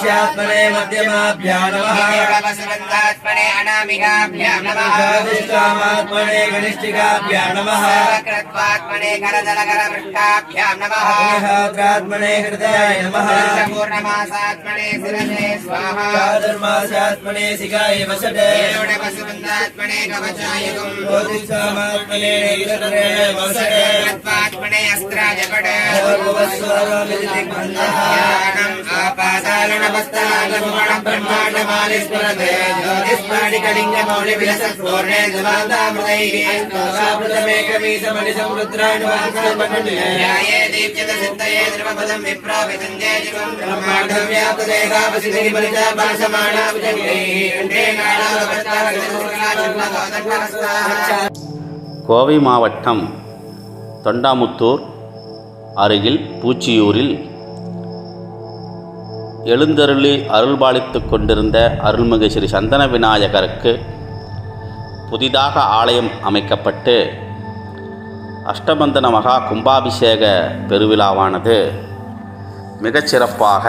्यात्मने मध्यमाभ्या नमःवसन्तात्मने अनामिकाभ्या नमः निष्कामात्मने घनिष्ठिकाभ्या नमः कृत्वात्मने करदलकरपृष्ठाभ्यां नमः निहात्रात्मने हृदयाय नमः। पूर्णमासात्मने शिरसे स्वाहा। चातुर्मासात्मने शिखाय वसते। वसुवन्तात्मने कवचाय ज्योतिषामात्मने वसते। कृत्वात्मने अस्त्राय ब्रह्माण्डमालिस्मरते ज्योतिस्फाटिकलिङ्गमौलिविलसत्पूर्णे ध्याये दीप्यत सिद्धये द्रवपदं विप्रापितञ्जय जीवं ब्रह्माण्डं கோவை மாவட்டம் தொண்டாமுத்தூர் அருகில் பூச்சியூரில் எழுந்தருளி அருள்பாலித்துக் கொண்டிருந்த அருள்மிகு ஸ்ரீ சந்தன விநாயகருக்கு புதிதாக ஆலயம் அமைக்கப்பட்டு அஷ்டபந்தன மகா கும்பாபிஷேக பெருவிழாவானது மிகச்சிறப்பாக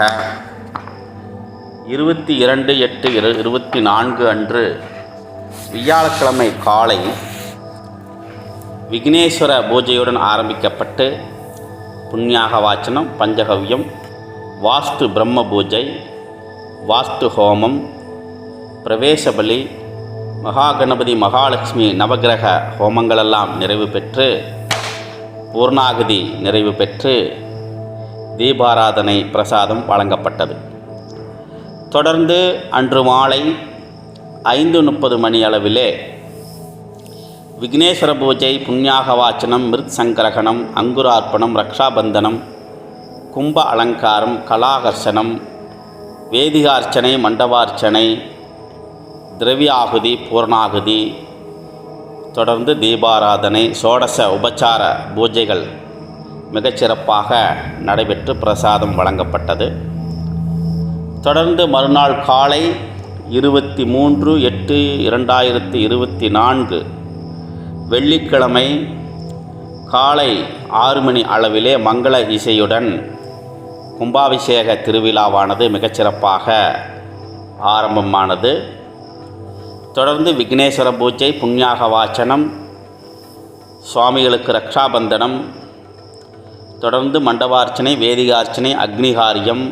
இருபத்தி இரண்டு எட்டு இரு இருபத்தி நான்கு அன்று வியாழக்கிழமை காலை விக்னேஸ்வர பூஜையுடன் ஆரம்பிக்கப்பட்டு புண்ணியாக வாச்சனம் பஞ்சகவ்யம் வாஸ்து பிரம்ம பூஜை வாஸ்து ஹோமம் பிரவேசபலி மகாகணபதி மகாலட்சுமி நவகிரக ஹோமங்களெல்லாம் நிறைவு பெற்று பூர்ணாகதி நிறைவு பெற்று தீபாராதனை பிரசாதம் வழங்கப்பட்டது. தொடர்ந்து அன்று மாலை ஐந்து முப்பது மணி அளவிலே விக்னேஸ்வர பூஜை புண்ணியாக வாச்சனம் மிருத் சங்கரகணம் அங்குரார்ப்பணம் ரக்ஷாபந்தனம் கும்ப அலங்காரம் கலாகர்ஷனம் வேதிகார்ச்சனை மண்டபார்ச்சனை திரவியாகுதி பூர்ணாகுதி தொடர்ந்து தீபாராதனை சோடச உபச்சார பூஜைகள் மிகச்சிறப்பாக நடைபெற்று பிரசாதம் வழங்கப்பட்டது. தொடர்ந்து மறுநாள் காலை இருபத்தி மூன்று எட்டு இரண்டாயிரத்தி இருபத்தி நான்கு வெள்ளிக்கிழமை காலை ஆறு மணி அளவிலே மங்கள இசையுடன் கும்பாபிஷேக திருவிழாவானது மிகச்சிறப்பாக ஆரம்பமானது. தொடர்ந்து விக்னேஸ்வர பூஜை புண்ணியாக வாச்சனம் சுவாமிகளுக்கு ரக்ஷாபந்தனம் தொடர்ந்து மண்டபார்ச்சனை வேதிகார்ச்சனை அக்னிகாரியம்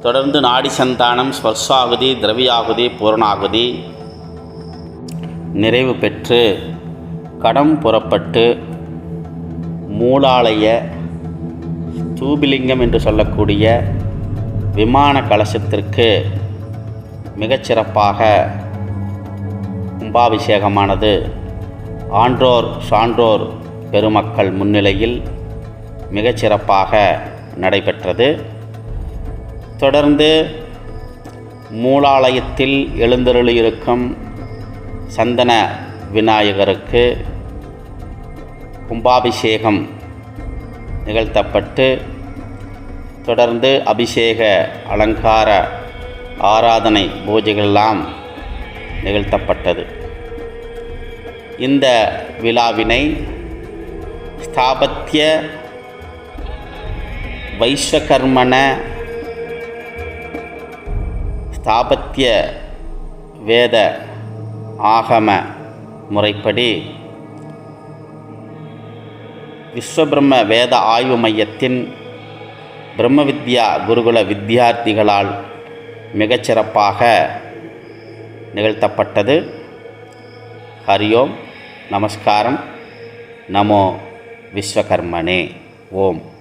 தொடர்ந்து நாடி சந்தானம் ஸ்வர்ஷாகுதி திரவியாகுதி பூரணாகுதி நிறைவு பெற்று கடம் புறப்பட்டு மூலாலய தூபிலிங்கம் என்று சொல்லக்கூடிய விமான கலசத்திற்கு மிகச்சிறப்பாக கும்பாபிஷேகமானது ஆன்றோர் சான்றோர் பெருமக்கள் முன்னிலையில் மிகச்சிறப்பாக நடைபெற்றது. தொடர்ந்து மூலாலயத்தில் எழுந்தருளியிருக்கும் சந்தன விநாயகருக்கு கும்பாபிஷேகம் நிகழ்த்தப்பட்டு தொடர்ந்து அபிஷேக அலங்கார ஆராதனை பூஜைகளெல்லாம் நிகழ்த்தப்பட்டது. இந்த விழாவினை ஸ்தாபத்திய வைஸ்வகர்மண ஸ்தாபத்திய வேத ஆகம முறைப்படி விஸ்வபிரம்ம வேத ஆய்வு மையத்தின் பிரம்ம வித்யா குருகுல வித்தியார்த்திகளால் மிகச்சிறப்பாக நிகழ்த்தப்பட்டது. ஹரியோம். நமஸ்காரம். நமோ விஸ்வகர்மனே. ஓம்.